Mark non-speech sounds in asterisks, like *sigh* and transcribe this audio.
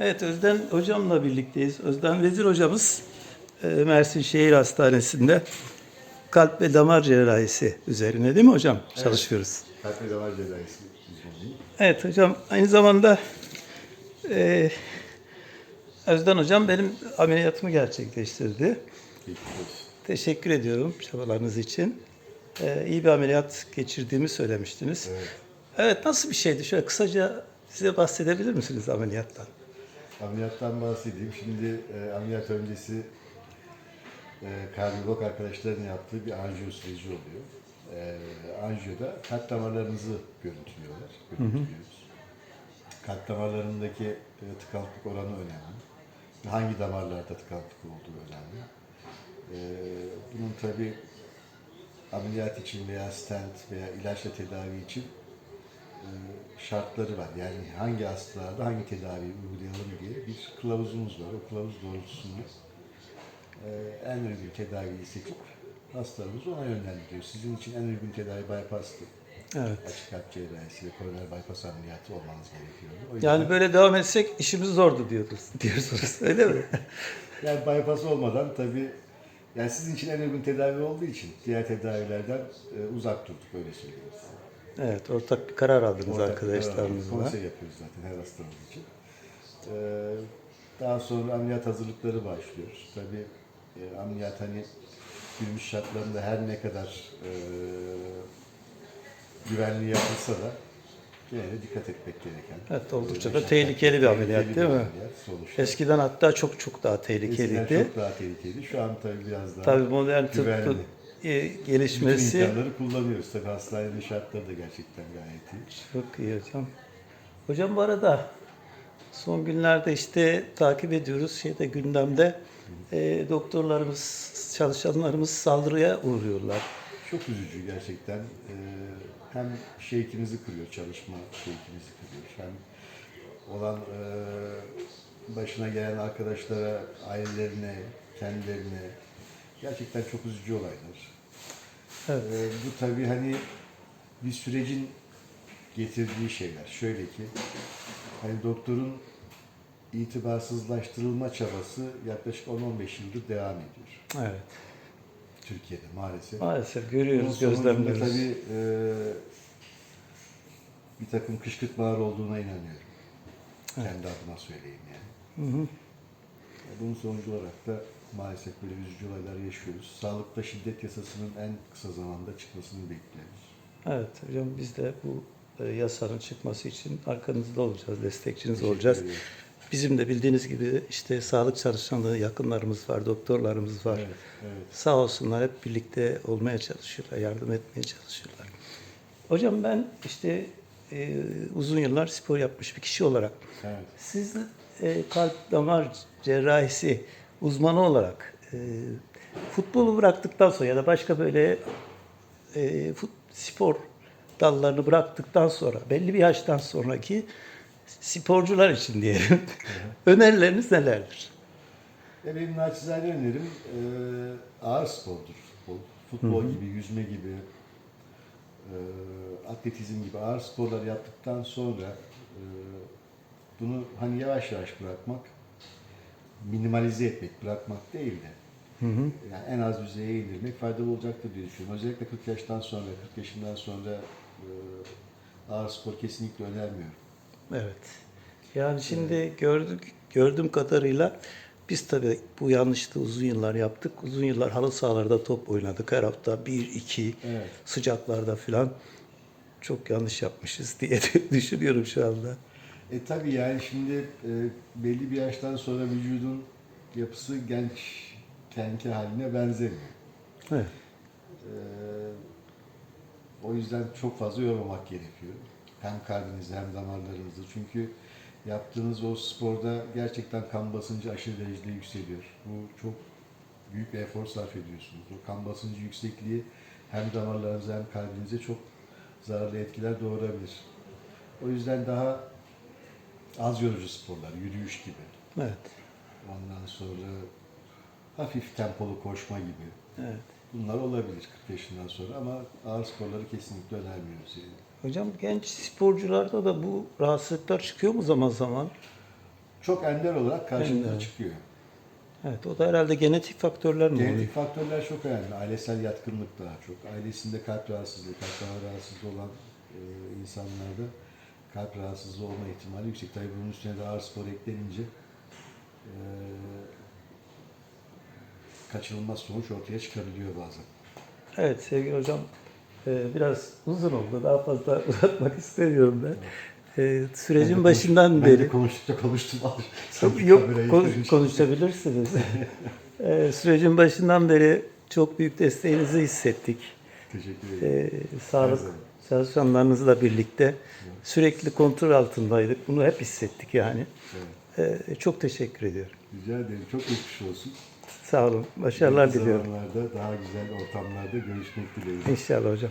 Evet Özden hocamla birlikteyiz. Özden Vezir hocamız e, Mersin Şehir Hastanesi'nde kalp ve damar cerrahisi üzerine değil mi hocam çalışıyoruz? Kalp ve damar cerrahisi. Evet hocam aynı zamanda e, Özden hocam benim ameliyatımı gerçekleştirdi. Teşekkür ediyorum çabalarınız için. E, iyi bir ameliyat geçirdiğimi söylemiştiniz. Evet. Evet nasıl bir şeydi? Şöyle kısaca size bahsedebilir misiniz ameliyattan? Ameliyattan bahsedeyim. Şimdi e, ameliyat öncesi e, kardiyolog arkadaşların yaptığı bir anjiyo süreci oluyor. E, anjiyoda kalp damarlarınızı görüntülüyorlar. Görüntülüyoruz. Kalp damarlarındaki e, tıkanıklık oranı önemli. Hangi damarlarda tıkanıklık olduğu önemli. E, bunun tabi ameliyat için veya stent veya ilaçla tedavi için şartları var. Yani hangi hastalarda hangi tedaviyi uygulayalım diye bir kılavuzumuz var. O kılavuz doğrultusunda e, en uygun tedaviyi seçip hastalarımızı ona yönlendiriyor. Sizin için en uygun tedavi bypass'tı. Evet. Açık kalp cerrahisi ve koroner bypass ameliyatı olmanız gerekiyordu. O yüzden, Yani böyle devam etsek işimiz zordu diyoruz, *laughs* diyorsunuz öyle mi? *laughs* yani bypass olmadan tabii yani sizin için en uygun tedavi olduğu için diğer tedavilerden e, uzak durduk öyle söyleyeyim. Evet ortak bir karar aldınız Ortak arkadaşlarınızla. Konsey yapıyoruz zaten her hastamız için. Ee, daha sonra ameliyat hazırlıkları başlıyor. Tabii e, ameliyat hani günümüz şartlarında her ne kadar e, güvenli yapılsa da gene de dikkat etmek gereken. Evet, oldukça da tehlikeli bir ameliyat, tehlikeli değil mi? ameliyat sonuçta. Eskiden hatta çok çok daha Eskiden tehlikeliydi. çok daha tehlikeli. Şu an tabii biraz daha Tabii modern güvenli. E, Bütün gelişmesi imkanları kullanıyoruz. Tabii hastanenin şartları da gerçekten gayet iyi. çok iyi hocam. Hocam bu arada son günlerde işte takip ediyoruz şeyde gündemde e, doktorlarımız, çalışanlarımız saldırıya uğruyorlar. Çok üzücü gerçekten. Ee, hem şevkimizi kırıyor, çalışma şevkimizi kırıyor. Hem olan e, başına gelen arkadaşlara, ailelerine, kendilerine gerçekten çok üzücü olaylar. Evet. Ee, bu tabii hani bir sürecin getirdiği şeyler. Şöyle ki, hani doktorun itibarsızlaştırılma çabası yaklaşık 10-15 yıldır devam ediyor. Evet. Türkiye'de maalesef. Maalesef Bunun görüyoruz, sonucunda gözlemliyoruz. tabii e, bir takım kışkırtmalar olduğuna inanıyorum. Kendi adıma söyleyeyim yani. Hı hı. Bunun sonucu olarak da maalesef böyle üzücü olaylar yaşıyoruz. Sağlıkta şiddet yasasının en kısa zamanda çıkmasını bekliyoruz. Evet hocam biz de bu e, yasanın çıkması için arkanızda olacağız, destekçiniz olacağız. Bizim de bildiğiniz gibi işte sağlık çalışanları yakınlarımız var, doktorlarımız var. Evet, evet. Sağ olsunlar hep birlikte olmaya çalışıyorlar, yardım etmeye çalışıyorlar. Hocam ben işte e, uzun yıllar spor yapmış bir kişi olarak evet. siz e, kalp damar cerrahisi uzmanı olarak e, futbolu bıraktıktan sonra ya da başka böyle e, fut, spor dallarını bıraktıktan sonra belli bir yaştan sonraki sporcular için diyelim *laughs* önerileriniz nelerdir? E benim naçizane önerim e, ağır spordur futbol. Futbol gibi, yüzme gibi, e, atletizm gibi ağır sporlar yaptıktan sonra e, bunu hani yavaş yavaş bırakmak, minimalize etmek, bırakmak değil de yani en az düzeye indirmek faydalı olacaktır diye düşünüyorum. Özellikle 40 yaştan sonra, 40 yaşından sonra e, ağır spor kesinlikle önermiyorum. Evet. Yani şimdi gördük gördüğüm kadarıyla biz tabii bu yanlışlığı uzun yıllar yaptık. Uzun yıllar halı sahalarda top oynadık. Her hafta bir, iki Evet. sıcaklarda falan çok yanlış yapmışız diye *laughs* düşünüyorum şu anda. E tabii yani şimdi e, belli bir yaştan sonra vücudun yapısı genç kenki haline benzemiyor. Evet. E, o yüzden çok fazla yormamak gerekiyor. Hem kalbinizi hem damarlarınızı. Çünkü yaptığınız o sporda gerçekten kan basıncı aşırı derecede yükseliyor. Bu çok büyük bir efor sarf ediyorsunuz. O kan basıncı yüksekliği hem damarlarınıza hem kalbinize çok zararlı etkiler doğurabilir. O yüzden daha az yorucu sporlar, yürüyüş gibi. Evet. Ondan sonra hafif tempolu koşma gibi. Evet. Bunlar olabilir 40 yaşından sonra ama ağır sporları kesinlikle önermiyoruz yani. Hocam genç sporcularda da bu rahatsızlıklar çıkıyor mu zaman zaman? çok ender olarak karşımıza Ender. çıkıyor. Evet o da herhalde genetik faktörler mi oluyor? Genetik faktörler çok önemli. Ailesel yatkınlık daha çok. Ailesinde kalp rahatsızlığı, kalp damarı rahatsızlığı olan e, insanlarda kalp rahatsızlığı olma ihtimali yüksek. Tabii bunun üstüne de ağır spor eklenince e, kaçınılmaz sonuç ortaya çıkabiliyor bazen. Evet sevgili hocam e, biraz uzun oldu. Daha fazla *laughs* uzatmak istemiyorum ben. E, sürecin Ben de başından konuş- beri... Ben de konuştukça konuştum. *laughs* Yok konuş- konuşabilirsiniz. Ee, sürecin başından beri çok büyük desteğinizi hissettik. Teşekkür ederim. Ee, sağlık. Çalışanlarınızla birlikte sürekli kontrol altındaydık. Bunu hep hissettik yani. Evet. Ee, çok teşekkür ediyorum. Rica ederim. Çok geçmiş olsun. Sağ olun. Başarılar diliyorum. zamanlarda daha güzel ortamlarda görüşmek dileğiyle. İnşallah hocam.